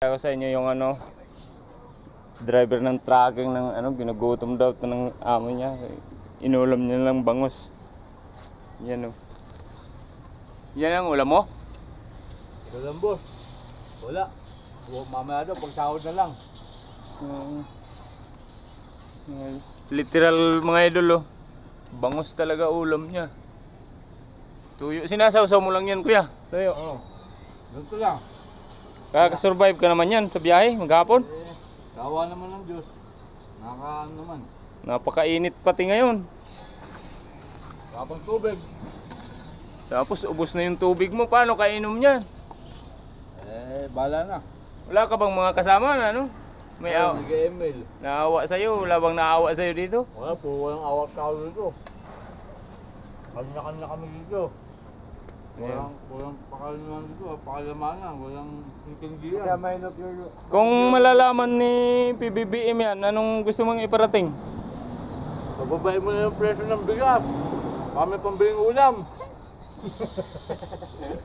Ako sa inyo yung ano, driver ng trucking ng ano, ginugutom daw to ng amo niya. Inulam niya lang bangos. Yan o. Yan ang ulam mo? Walang boss. Wala. Mamaya daw, pag sahod na lang. Mm. Literal mga idol oh. Bangos talaga ulam niya. Tuyo. Sinasawsaw mo lang yan kuya. Tuyo. Oo. Ganito lang. Kakasurvive ka naman yan sa biyahe maghapon. Eh, sawa naman ng Diyos. Nakaano naman. Napakainit pati ngayon. Kapag tubig. Tapos ubos na yung tubig mo. Paano kainom niyan? Eh, bala na. Wala ka bang mga kasama na ano? May Ayun, aw- Nag-email. naawa sa'yo. Wala bang naawa sa'yo dito? Wala po, walang awat tao dito. Kanya-kanya kami dito. Walang, walang pakalaman dito, pakalamanan, walang intindihan. Kung malalaman ni PBBM yan, anong gusto mong iparating? Pababain mo na yung presyo ng bigas. Kami pambiling ulam.